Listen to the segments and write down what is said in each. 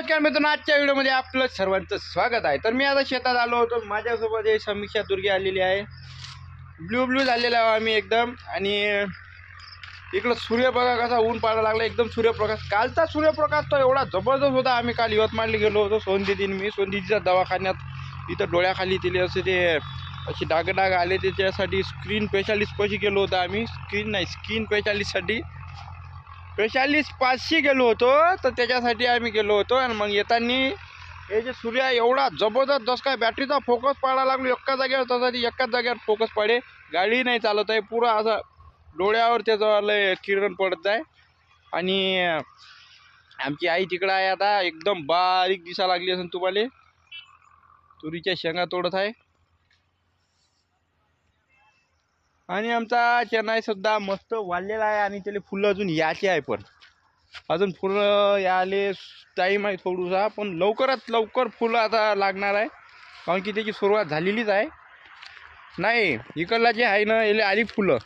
नमस्कार मित्रांनो आजच्या व्हिडिओमध्ये आपलं सर्वांचं स्वागत आहे. तर मी आता शेतात आलो होतो. माझ्यासोबत हे समीक्षा दुर्गे आलेली आहे. ब्ल्यू ब्ल्यू झालेला आहे आम्ही एकदम. आणि इकडं सूर्यप्रकाश कसा ऊन पाहायला लागला एकदम सूर्यप्रकाश. कालचा सूर्यप्रकाश तो एवढा जबरदस्त होता. आम्ही काल यवतमाळला गेलो होतो सोनदीदीन मी. सोनदिदीच्या दवाखान्यात इथं डोळ्याखाली तिले असे ते असे डाग डाग आले त्याच्यासाठी स्क्रीन स्पेशालिस्ट कशी गेलो होतो आम्ही. स्क्रीन नाही स्किन स्पेशालिस्टसाठी स्पेशालिस्ट पाचशे गेलो होतो तर त्याच्यासाठी आम्ही गेलो होतो आणि मग येताना हे जे सूर्या एवढा जबरदस्त जस काय बॅटरीचा फोकस पाडायला लागलो एका जागेवर तसा एकाच जागेवर फोकस पाडे. गाडी नाही चालत आहे पुरा असा डोळ्यावर त्याचं लय किरण पडत आहे. आणि आमची आई तिकडं आहे आता एकदम बारीक दिसा लागली असेल तुम्हाला. तुरीच्या शेंगा तोडत आहे. आणि आमचा चेन्नई सुद्धा मस्त वाढलेला आहे आणि त्याला फुलं अजून याचे आहे पण. अजून फुलं याले टाईम आहे थोडूसा पण लवकरात लवकर फुलं आता लागणार आहे. कारण की त्याची सुरुवात झालेलीच आहे. नाही इकडला जे आहे ना याला आली फुलं.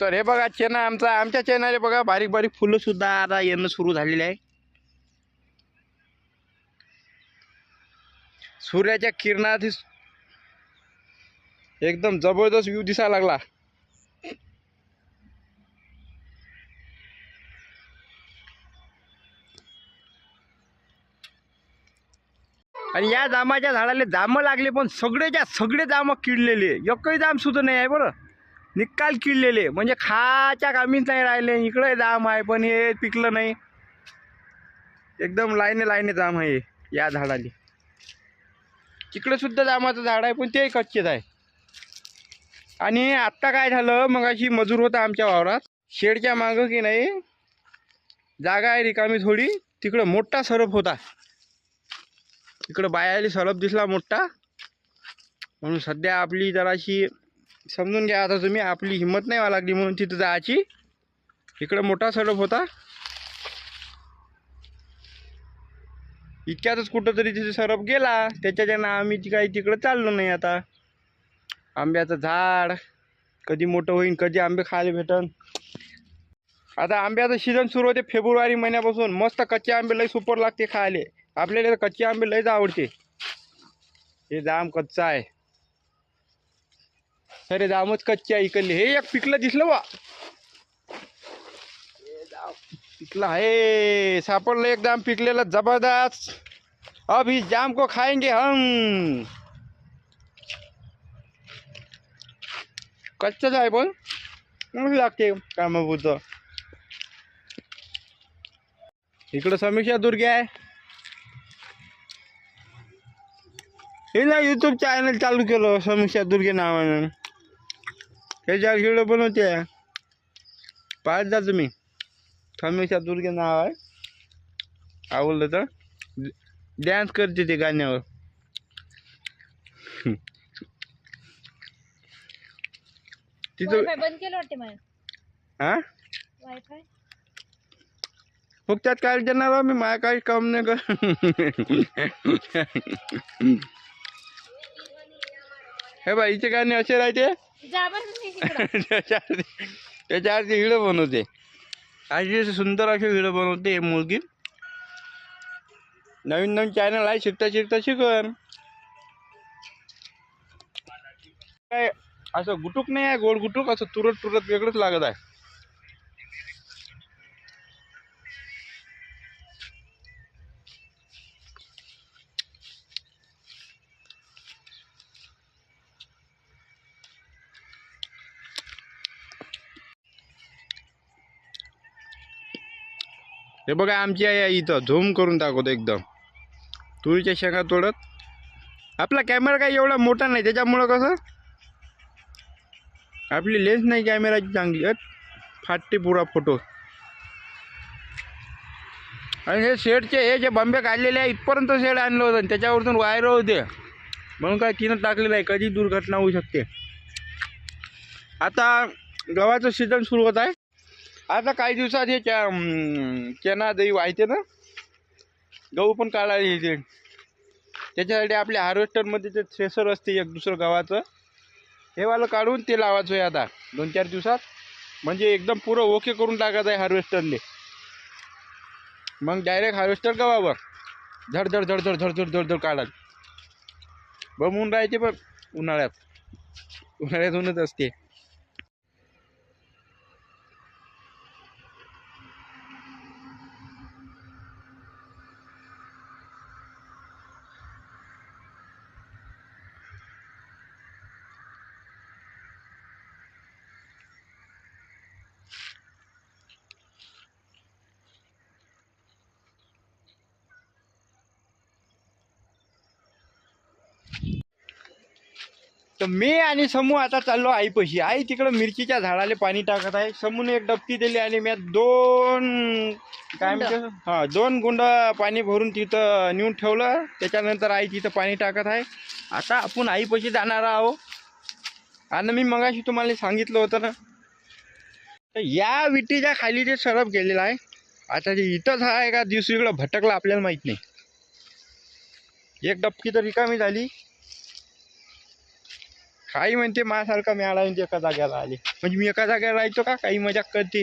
तर हे बघा चेना आमचा आमच्या चेनाले बघा बारीक बारीक फुलं सुद्धा आता येणं सुरू झालेले आहे. सूर्याच्या किरणात एकदम जबरदस्त व्ह्यू दिसायला लागला. आणि या जामाच्या झाडाला जामं लागले पण सगळेच्या सगळे जामं किडलेले. एकही जाम सुद्धा नाही आहे बरं. निकाल किडलेले. म्हणजे खाच्या कामीच नाही राहिले. इकडे जाम आहे पण हे पिकलं नाही. एकदम लाईने लाईने जाम आहे या झाडाले. तिकडे सुद्धा जामाचं झाड आहे पण ते कच्चेच आहे. आणि आत्ता काय झालं मग अशी मजूर होता आमच्या वावरात. शेडच्या मागं की नाही जागा आहे रिकामी थोडी तिकडं मोठा सरप होता. इकडं बायाली सरप दिसला मोठा. म्हणून सध्या आपली जराशी समजून घ्या आता तुम्ही आपली हिंमत नाही व्हावं लागली म्हणून तिथं जायची. इकडं मोठा सरप होता. इतक्यातच कुठंतरी तिथे सरप गेला. त्याच्याच्यानं आम्ही ती काही तिकडं चाललो नाही आता. आंब्याचं झाड. कधी मोठं होईन कधी आंबे खायला भेटन. आता आंब्याचं सीझन सुरू होते फेब्रुवारी महिन्यापासून. मस्त कच्चे आंबे लई सुपर लागते खायला. आपल्याला तर कच्चे आंबे लईच आवडते. हे जाम कच्चा आहे. अरे जामच कच्चे आहे इकडले. हे एक पिकलं दिसलं बा हे आहे. सापडलं एक जाम पिकलेलं. जबरदस्त. अब ही जाम को खाएंगे हम. कच्चं आहे पण मग लागते कामापुरतं. इकडं समीक्षा दुर्गे आहे. हे ना यूट्यूब चॅनल चालू केलं समीक्षा दुर्गे नावानं. त्याच्यावर व्हिडिओ बनवते. पाहत जा तुम्ही. समीक्षा दुर्गे नाव आहे. आवडलं तर. डॅन्स करते ते गाण्यावर. तिथं वायफाय बंद केलं वाटते मला हा वायफाय? काय देणार मी माया काही काम नाही कर हे बाई हिचे गाणे असे राहते? जा बरं तुम्ही तिकडं. त्याच्यावरती त्याच्यावरती व्हिडिओ बनवते. अशी सुंदर असे व्हिडिओ बनवते हे मुलगी. नवीन नवीन चॅनल आहे शिकता शिकता शिकन. काय? असं गुटूक नाही आहे गोड गुटूक असं तुरत तुरत वेगळंच लागत आहे. हे बघा आमची आई आहे इथं झूम करून दाखवतो एकदम. तुरीच्या शेंगा तोडत. आपला कॅमेरा काही एवढा मोठा नाही त्याच्यामुळं कसं? आपली लेन्स नाही कॅमेराची चांगली आहेत. फाटते पुरा फोटो. आणि हे शेडचे हे जे बंबे काढलेले आहे इथपर्यंत शेड आणलं होतं आणि त्याच्यावरतून वायर होते. म्हणून काय तिनं टाकलेलं आहे कधी दुर्घटना होऊ शकते. आता गव्हाचं सीझन सुरू होत आहे. आता काही दिवसात हे च्या अं, चना दही व्हायचे ना? गहू पण काढायला येते. त्याच्यासाठी आपल्या हार्वेस्टरमध्ये ते थ्रेसर असते एक दुसरं गव्हाचं. हे वालं काढून ते लावायचं आहे आता दोन चार दिवसात. म्हणजे एकदम पुरं ओके करून टाकायचं आहे हार्वेस्टरने मग डायरेक्ट हार्वेस्टर गव्हावर. झडझड धड धड झडझड काढाल बमून राहायचे पण उन्हाळ्यात. उन्हाळ्यात होऊनच असते. तर मी आणि समूह आता चाललो आईपाशी. आई तिकडं मिरचीच्या झाडाला पाणी टाकत आहे. समूने एक डबकी दिली आणि मी दोन काय. म्हणते? हा दोन गुंड पाणी भरून तिथं नेऊन ठेवलं. त्याच्यानंतर आई तिथं पाणी टाकत आहे. आता आपण आईपाशी जाणार आहो. आणि मी मगाशी तुम्हाला सांगितलं होतं ना तर या विटीच्या खाली जे सरप गेलेला आहे आता ते इथंच आहे का दुसरीकडं भटकला आपल्याला माहीत नाही. एक डबकी तर रिकामी झाली. काही म्हणते माझ्यासारखा मिळाला म्हणजे एका जाग्याला आले. म्हणजे मी एका जाग्याला राहायचो का? काही मजाक करते.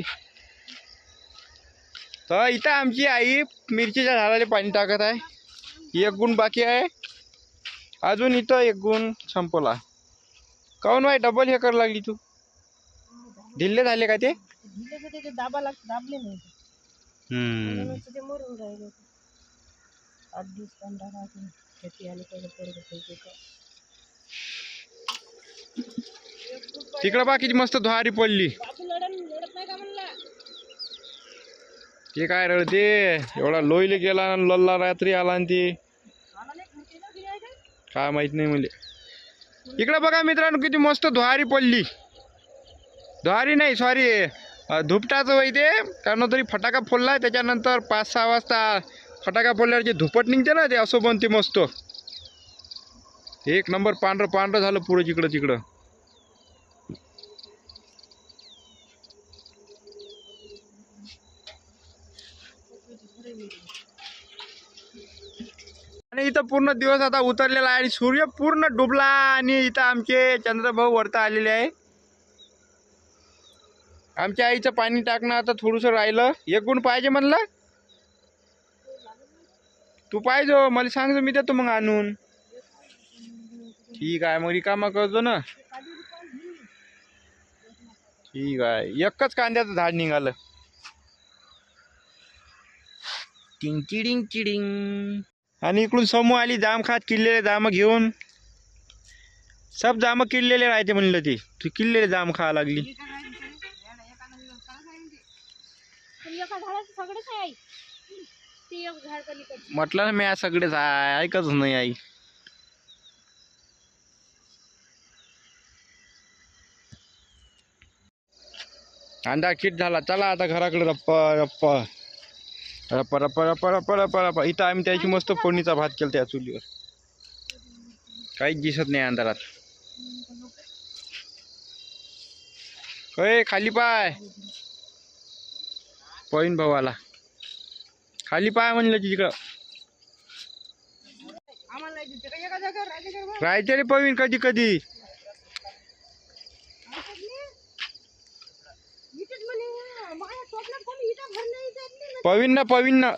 तर इथं आमची आई मिरचीच्या झाडाला पाणी टाकत आहे. एक गुण बाकी आहे. अजून इथं एक गुण संपला. काऊन बाई डबल हे कर लागली तू? ढिल्ले झाले का ते? ढिले होते ते दाबा लाग दाबले नाही आठ दिवस पंधरा तिकडं बाकीची मस्त धुवारी पडली. ते काय रडते? एवढा लोईले गेला आणि लल्ला रात्री आला आणि ते. काय माहीत नाही मला इकडं बघा मित्रांनो किती मस्त धुवारी पडली. धुवारी नाही सॉरी धुपटाचं वय ते. कारण तरी फटाका फोडला त्याच्यानंतर पाच सहा वाजता फटाका फोडल्यावर जे धुपट निघते ना ते असं बनते मस्त. एक नंबर पांढरं पांढरं झालं पुढं तिकडं तिकडं आणि इथं पूर्ण दिवस आता उतरलेला आहे आणि सूर्य पूर्ण डुबला आणि इथं आमचे चंद्रभाऊ वरता आलेले आहे. आमच्या आईचं पाणी टाकणं आता थोडंसं राहिलं. एक गुण पाहिजे म्हणलं? तू पाहिजे हो, मला सांगतो मी देतो मग आणून. ठीक आहे मग रिकामा करतो ना. ठीक आहे एकच कांद्याचं झाड निघालं. टिंग चिडिंग चिडिंग. आणि इकडून समूह आली जाम खात किल्लेले जाम घेऊन. सब जाम किल्लेले राहते म्हणलं ते. तू किल्लेले जाम खा लागली. म्हटलं ना मी सगळेच आहे ऐकच नाही आई. अंडा किट झाला. चला आता घराकडे रप्पा रप्पा परा परा परा परा परा परा. इथं आम्ही त्याची मस्त फोडणीचा भात केला त्या चुलीवर. काहीच दिसत नाही अंधारात. होय खाली पाय. पॉईन भावाला खाली पाय म्हणलं तिकडं राहायचं रे पवीन कधी कधी. पवीन ना पवीन ना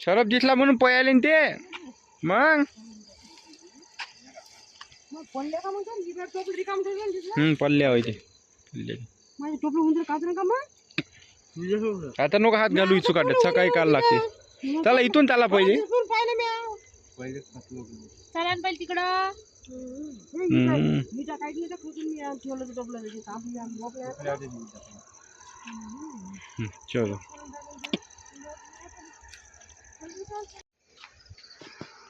सरप दिसला म्हणून पयाले ते. मग? पल्ल्या आता नको हात घालू इच्छू काढत सकाळी काल लागते. त्याला इथून त्याला पाहिजे तिकडं मी चलो.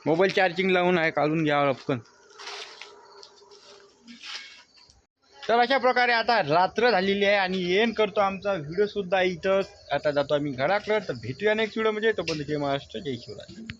मोबाईल चार्जिंग लावून आहे काढून घ्यावं पटकन. तर अशा प्रकारे आता रात्र झालेली आहे आणि येण करतो आमचा व्हिडिओ सुद्धा इथं. आता जातो आम्ही घराकडं तर भेटूया नेक्स्ट व्हिडिओ म्हणजे तोपर्यंत पण जय महाराष्ट्र जय शिवराज